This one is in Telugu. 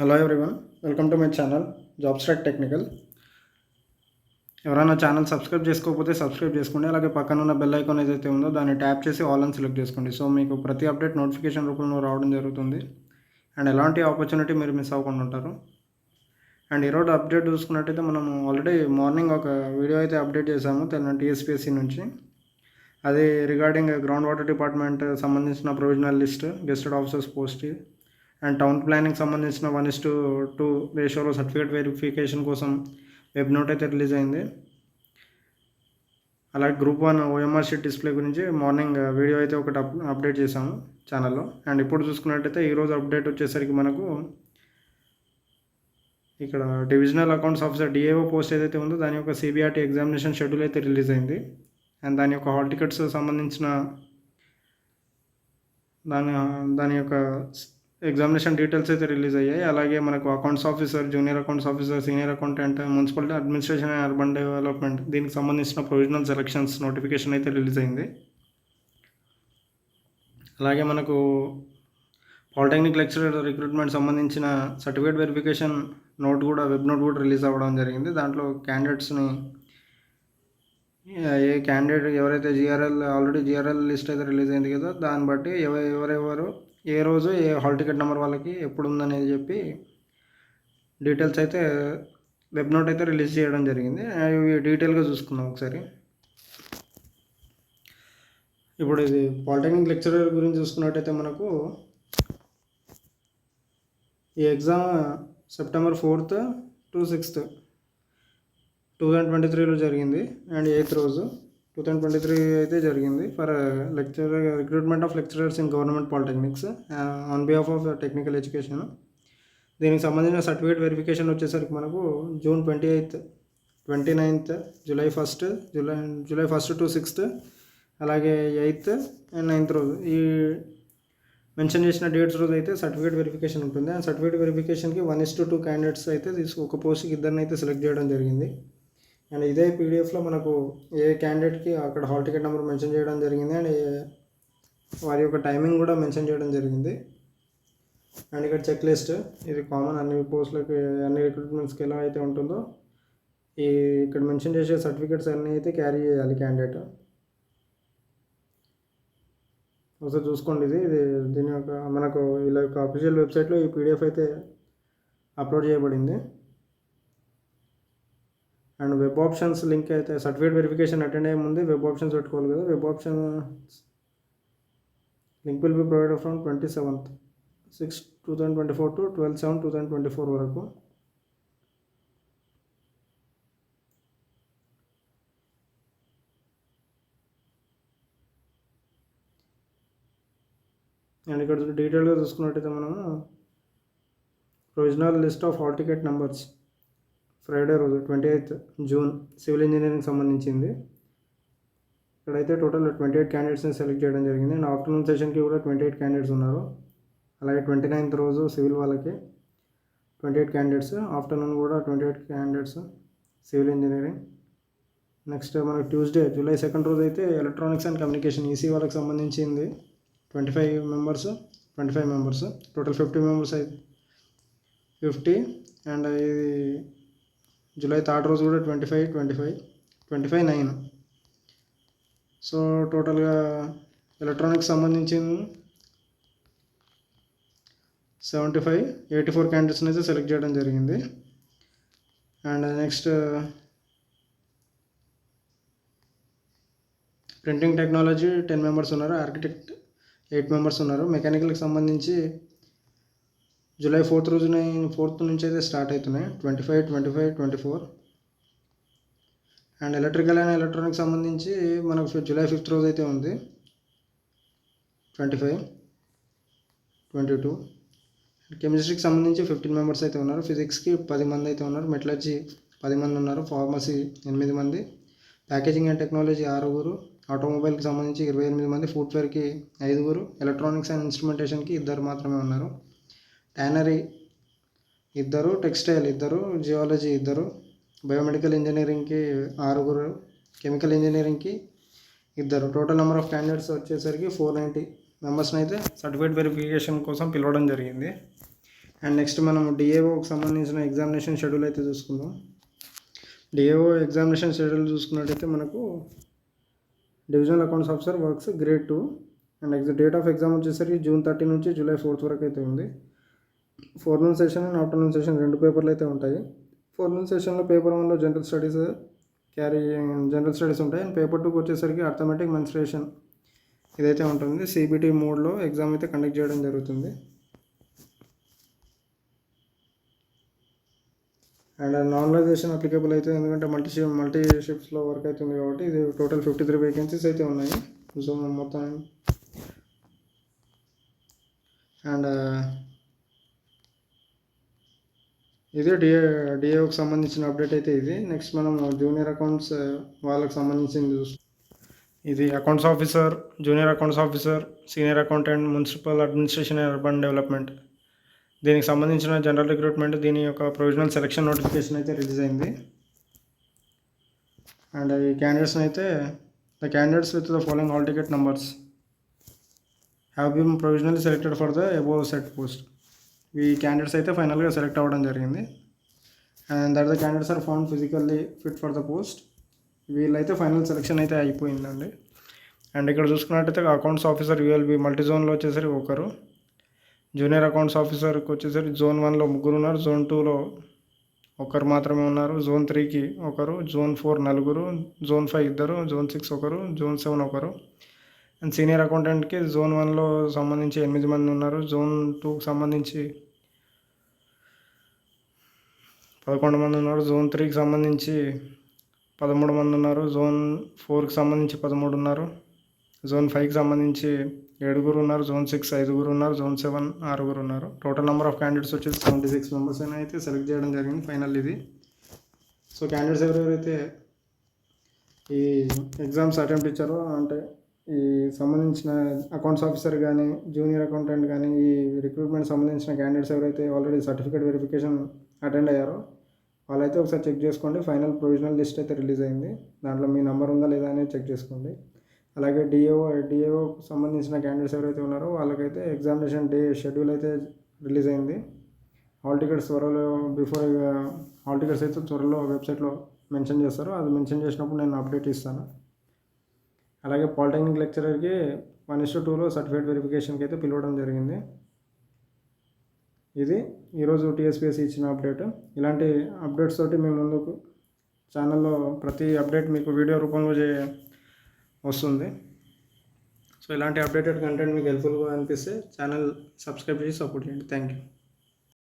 Hello everyone welcome to my channel job స్ట్రాక్ technical ఎవరైనా ఛానల్ సబ్స్క్రైబ్ చేసుకోకపోతే సబ్స్క్రైబ్ చేసుకోండి. అలాగే పక్కన ఉన్న బెల్ ఐకాన్ ఏదైతే ఉందో దాన్ని ట్యాప్ చేసి ఆల్ అని సెలెక్ట్ చేసుకోండి. సో మీకు ప్రతి అప్డేట్ నోటిఫికేషన్ రూపంలో రావడం జరుగుతుంది. అండ్ ఎలాంటి ఆపర్చునిటీ మీరు మిస్ అవ్వకుండా ఉంటారు. అండ్ ఈరోజు అప్డేట్ చూసుకున్నట్టయితే మనం ఆల్రెడీ మార్నింగ్ ఒక వీడియో అయితే అప్డేట్ చేసాము తెలంగాణ టీఎస్పీఎస్సీ నుంచి. అది రిగార్డింగ్ గ్రౌండ్ వాటర్ డిపార్ట్మెంట్ సంబంధించిన provisional list gazetted officers post and town planning సంబంధించిన వన్ ఇస్ టు టూ రేషియోలో సర్టిఫికేట్ వెరిఫికేషన్ కోసం వెబ్ నోట్ అయితే రిలీజ్ అయింది. అలాగే group one OMR sheet display గురించి మార్నింగ్ వీడియో అయితే ఒకటి అప్ అప్డేట్ చేసాము ఛానల్లో. అండ్ ఇప్పుడు చూసుకున్నట్టయితే ఈరోజు అప్డేట్ వచ్చేసరికి మనకు ఇక్కడ divisional accounts officer DAO post ఏదైతే ఉందో దాని యొక్క సిబిఆర్టీ ఎగ్జామినేషన్ షెడ్యూల్ అయితే రిలీజ్ అయింది. అండ్ దాని యొక్క హాల్ టికెట్స్ సంబంధించిన దాని దాని యొక్క ఎగ్జామినేషన్ డీటెయిల్స్ అయితే రిలీజ్ అయ్యాయి. అలాగే మనకు accounts officer junior accounts officer senior accountant municipality administration and urban development దీనికి సంబంధించిన ప్రొవిజనల్ సెలక్షన్స్ నోటిఫికేషన్ అయితే రిలీజ్ అయింది. అలాగే మనకు పాలిటెక్నిక్ లెక్చరర్ రిక్రూట్మెంట్ సంబంధించిన సర్టిఫికేట్ వెరిఫికేషన్ నోట్ కూడా వెబ్ నోట్ కూడా రిలీజ్ అవ్వడం జరిగింది. దాంట్లో క్యాండిడేట్స్ని ఏ క్యాండిడేట్ ఎవరైతే జిఆర్ఎల్ ఆల్రెడీ జిఆర్ఎల్ లిస్ట్ అయితే రిలీజ్ అయింది కదా దాన్ని బట్టి ఎవరెవరు ఏ రోజు ఏ హాల్ టికెట్ నెంబర్ వాళ్ళకి ఎప్పుడు ఉందనేది చెప్పి డీటెయిల్స్ అయితే వెబ్ నోట్ అయితే రిలీజ్ చేయడం జరిగింది. అవి డీటెయిల్గా చూసుకుందాం ఒకసారి. ఇప్పుడు ఇది పాలిటెక్నిక్ లెక్చరర్ గురించి చూసుకున్నట్టయితే మనకు ఈ exam September fourth to sixth two thousand twenty త్రీలో జరిగింది. అండ్ ఎయిత్ రోజు. టూ థౌజండ్ ట్వంటీ త్రీ అయితే జరిగింది for lecturer recruitment of lecturers in government polytechnics on behalf of technical education దీనికి సంబంధించిన సర్టిఫికేట్ వెరిఫికేషన్ వచ్చేసరికి మనకు June twenty eighth twenty ninth July first July July first to sixth అలాగే ఎయిత్ అండ్ నైన్త్ రోజు. ఈ మెన్షన్ చేసిన డేట్స్ రోజు అయితే సర్టిఫికేట్ వెరిఫికేషన్ ఉంటుంది. అండ్ సర్టిఫికేట్ వెరిఫికేషన్కి one is to two candidates అయితే తీసుకు ఒక పోస్ట్కి ఇద్దరిని అయితే సెలెక్ట్ చేయడం జరిగింది. అండ్ ఇదే పీడిఎఫ్లో మనకు ఏ క్యాండిడేట్కి అక్కడ హాల్ టికెట్ నెంబర్ మెన్షన్ చేయడం జరిగింది. అండ్ వారి యొక్క టైమింగ్ కూడా మెన్షన్ చేయడం జరిగింది. అండ్ ఇక్కడ చెక్ లిస్ట్ ఇది కామన్ అన్ని పోస్టులకి అన్ని రిక్రూట్మెంట్స్కి ఎలా అయితే ఉంటుందో ఈ ఇక్కడ మెన్షన్ చేసే సర్టిఫికేట్స్ అన్నీ అయితే క్యారీ చేయాలి క్యాండిడేట్. ఒకసారి చూసుకోండి ఇది. ఇది దీని యొక్క మనకు ఇలా యొక్క అఫీషియల్ వెబ్సైట్లో ఈ పీడిఎఫ్ అయితే అప్లోడ్ చేయబడింది. అండ్ వెబ్ ఆప్షన్స్ లింక్ అయితే సర్టిఫికేట్ వెరిఫికేషన్ అటెండ్ అయ్యే ముందే వెబ్ ఆప్షన్స్ పెట్టుకోవాలి కదా. Web option link will be provided from twenty seventh six two thousand twenty four to twelve seven two thousand twenty four వరకు. అండ్ ఇక్కడ డీటెయిల్గా చూసుకున్నట్టయితే మనము provisional list of hall ticket numbers. Friday రోజు twenty eighth June civil engineering సంబంధించింది. ఇక్కడైతే టోటల్ ట్వంటీ ఎయిట్ క్యాండిడేట్స్ని సెలెక్ట్ చేయడం జరిగింది. అండ్ ఆఫ్టర్నూన్ సెషన్కి కూడా ట్వంటీ ఎయిట్ క్యాండిడేట్స్ ఉన్నారు. అలాగే ట్వంటీ నైన్త్ రోజు సివిల్ వాళ్ళకి ట్వంటీ ఎయిట్ క్యాండిడేట్స్ ఆఫ్టర్నూన్ కూడా twenty eight candidates civil engineering. Next మనకి ట్యూస్డే జూలై సెకండ్ రోజు అయితే ఎలక్ట్రానిక్స్ అండ్ కమ్యూనికేషన్ ఈసీ వాళ్ళకి సంబంధించింది. Twenty five members twenty five members total fifty members అయితే ఫిఫ్టీ అండ్ ఇది జూలై థర్డ్ రోజు కూడా twenty five twenty five twenty five nine. So టోటల్గా ఎలక్ట్రానిక్స్ సంబంధించి సెవెంటీ ఫైవ్ ఎయిటీ ఫోర్ క్యాండిడేట్స్ని అయితే సెలెక్ట్ చేయడం జరిగింది. And next printing technology ten members ఉన్నారు ఆర్కిటెక్ట్ ఎయిట్ మెంబర్స్ ఉన్నారు. మెకానికల్కి సంబంధించి జూలై ఫోర్త్ రోజున ఫోర్త్ నుంచి అయితే స్టార్ట్ అవుతున్నాయి twenty five twenty five twenty four. And electrical and electronic సంబంధించి మనకు జూలై ఫిఫ్త్ రోజు అయితే ఉంది. Twenty five twenty two. కెమిస్ట్రీకి సంబంధించి ఫిఫ్టీన్ మెంబర్స్ అయితే ఉన్నారు. ఫిజిక్స్కి పది మంది అయితే ఉన్నారు. మెటలర్జీ పది మంది ఉన్నారు. ఫార్మసీ ఎనిమిది మంది. ప్యాకేజింగ్ అండ్ టెక్నాలజీ ఆరుగురు. ఆటోమొబైల్కి సంబంధించి ఇరవై ఎనిమిది మంది. ఫుట్వేర్కి ఐదుగురు. ఎలక్ట్రానిక్స్ అండ్ ఇన్స్ట్రుమెంటేషన్కి ఇద్దరు మాత్రమే ఉన్నారు. యానరీ ఇద్దరు టెక్స్టైల్ ఇద్దరు జియాలజీ ఇద్దరు బయోమెడికల్ ఇంజనీరింగ్కి ఆరుగురు కెమికల్ ఇంజనీరింగ్కి ఇద్దరు. టోటల్ నెంబర్ ఆఫ్ క్యాండిడేట్స్ వచ్చేసరికి ఫోర్ నైంటీ మెంబర్స్ని అయితే సర్టిఫికేట్ వెరిఫికేషన్ కోసం పిలవడం జరిగింది. అండ్ నెక్స్ట్ మనం డిఏఓకి సంబంధించిన ఎగ్జామినేషన్ షెడ్యూల్ అయితే చూసుకుందాం. డిఏఓ ఎగ్జామినేషన్ షెడ్యూల్ చూసుకున్నట్టయితే మనకు divisional accounts officer works grade two and exam date of exam వచ్చేసరికి జూన్ థర్టీ నుంచి జూలై ఫోర్త్ వరకు అయితే ఉంది. Forenoon session and afternoon session రెండు పేపర్లు అయితే ఉంటాయి. ఫోర్నూన్ సెషన్లో పేపర్ వన్లో general studies carry general studies ఉంటాయి. అండ్ పేపర్ టూకి వచ్చేసరికి అర్థమెటిక్ మెన్స్ట్రేషన్ ఇదైతే ఉంటుంది. సిబిటీ మోడ్లో ఎగ్జామ్ అయితే కండక్ట్ చేయడం జరుగుతుంది. అండ్ నార్మలైజేషన్ అప్లికబుల్ అయితే ఎందుకంటే మల్టీ మల్టీ షిఫ్ట్స్లో వర్క్ అవుతుంది కాబట్టి ఇది టోటల్ ఫిఫ్టీ త్రీ వేకెన్సీస్ అయితే ఉన్నాయి. సో మొత్తం అండ్ ఇది డిఏ డిఏకి సంబంధించిన అప్డేట్ అయితే ఇది. నెక్స్ట్ మనం జూనియర్ అకౌంట్స్ వాళ్ళకి సంబంధించింది చూస్తాం. ఇది accounts officer junior accounts officer senior accountant municipal administration urban development. దీనికి సంబంధించిన జనరల్ రిక్రూట్మెంట్ దీని యొక్క ప్రొవిజనల్ సెలక్షన్ నోటిఫికేషన్ అయితే రిలీజ్ అయింది. అండ్ ఈ క్యాండిడేట్స్ అయితే the candidates with the following hall ticket numbers have been provisionally selected for the above set post ఈ క్యాండిడేట్స్ అయితే ఫైనల్గా సెలెక్ట్ అవ్వడం జరిగింది. And that the candidates are found physically fit for the post వీళ్ళైతే ఫైనల్ సెలెక్షన్ అయితే అయిపోయిందండి. అండ్ ఇక్కడ చూసుకున్నట్టయితే అకౌంట్స్ ఆఫీసర్ యూఎల్బి మల్టీ జోన్లో వచ్చేసరికి ఒకరు. జూనియర్ అకౌంట్స్ ఆఫీసర్కి వచ్చేసరికి జోన్ వన్లో ముగ్గురు ఉన్నారు. జోన్ టూలో ఒకరు మాత్రమే ఉన్నారు. జోన్ త్రీకి ఒకరు జోన్ ఫోర్ నలుగురు జోన్ ఫైవ్ ఇద్దరు జోన్ సిక్స్ ఒకరు జోన్ సెవెన్ ఒకరు. అండ్ సీనియర్ అకౌంటెంట్కి జోన్ వన్లో సంబంధించి ఎనిమిది మంది ఉన్నారు. జోన్ టూకి సంబంధించి పదకొండు మంది ఉన్నారు. జోన్ త్రీకి సంబంధించి పదమూడు మంది ఉన్నారు. జోన్ ఫోర్కి సంబంధించి పదమూడు ఉన్నారు. జోన్ ఫైవ్కి సంబంధించి ఏడుగురు ఉన్నారు. జోన్ సిక్స్ ఐదుగురు ఉన్నారు. జోన్ సెవెన్ ఆరుగురు ఉన్నారు. టోటల్ నెంబర్ ఆఫ్ క్యాండిడేట్స్ వచ్చేసి సెవెంటీ సిక్స్ మెంబర్స్ అయినా అయితే సెలెక్ట్ చేయడం జరిగింది. ఫైనల్ ఇది. సో క్యాండిడేట్స్ ఎవరెవరైతే ఈ ఎగ్జామ్స్ అటెంప్ట్ ఇచ్చారో అంటే ఈ సంబంధించిన అకౌంట్స్ ఆఫీసర్ కానీ జూనియర్ అకౌంటెంట్ కానీ ఈ రిక్రూట్మెంట్ సంబంధించిన క్యాండిడేట్స్ ఎవరైతే ఆల్రెడీ సర్టిఫికేట్ వెరిఫికేషన్ అటెండ్ అయ్యారో వాళ్ళైతే ఒకసారి చెక్ చేసుకోండి. ఫైనల్ ప్రొవిజనల్ లిస్ట్ అయితే రిలీజ్ అయింది. దాంట్లో మీ నెంబర్ ఉందా లేదా అనేది చెక్ చేసుకోండి. అలాగే డిఏఓ డిఏఓ సంబంధించిన క్యాండిడేట్స్ ఎవరైతే ఉన్నారో వాళ్ళకైతే ఎగ్జామినేషన్ డే షెడ్యూల్ అయితే రిలీజ్ అయింది. హాల్ టికెట్స్ త్వరలో బిఫోర్ హాల్ టికెట్స్ అయితే త్వరలో వెబ్సైట్లో మెన్షన్ చేస్తారు. అది మెన్షన్ చేసినప్పుడు నేను అప్డేట్ ఇస్తాను. అలాగే పాలిటెక్నిక్ లెక్చరర్కి వన్ ఇస్ టూలో సర్టిఫికేట్ వెరిఫికేషన్కి అయితే పిలవడం జరిగింది. ఇది ఈరోజు టీఎస్పీఎస్సీ ఇచ్చిన అప్డేట్. ఇలాంటి అప్డేట్స్ తోటి మేము ముందుకు ఛానల్లో ప్రతి అప్డేట్ మీకు వీడియో రూపంలో చే వస్తుంది. సో ఇలాంటి అప్డేటెడ్ కంటెంట్ మీకు హెల్ప్ఫుల్గా అనిపిస్తే ఛానల్ సబ్స్క్రైబ్ చేసి సపోర్ట్ చేయండి. Thank you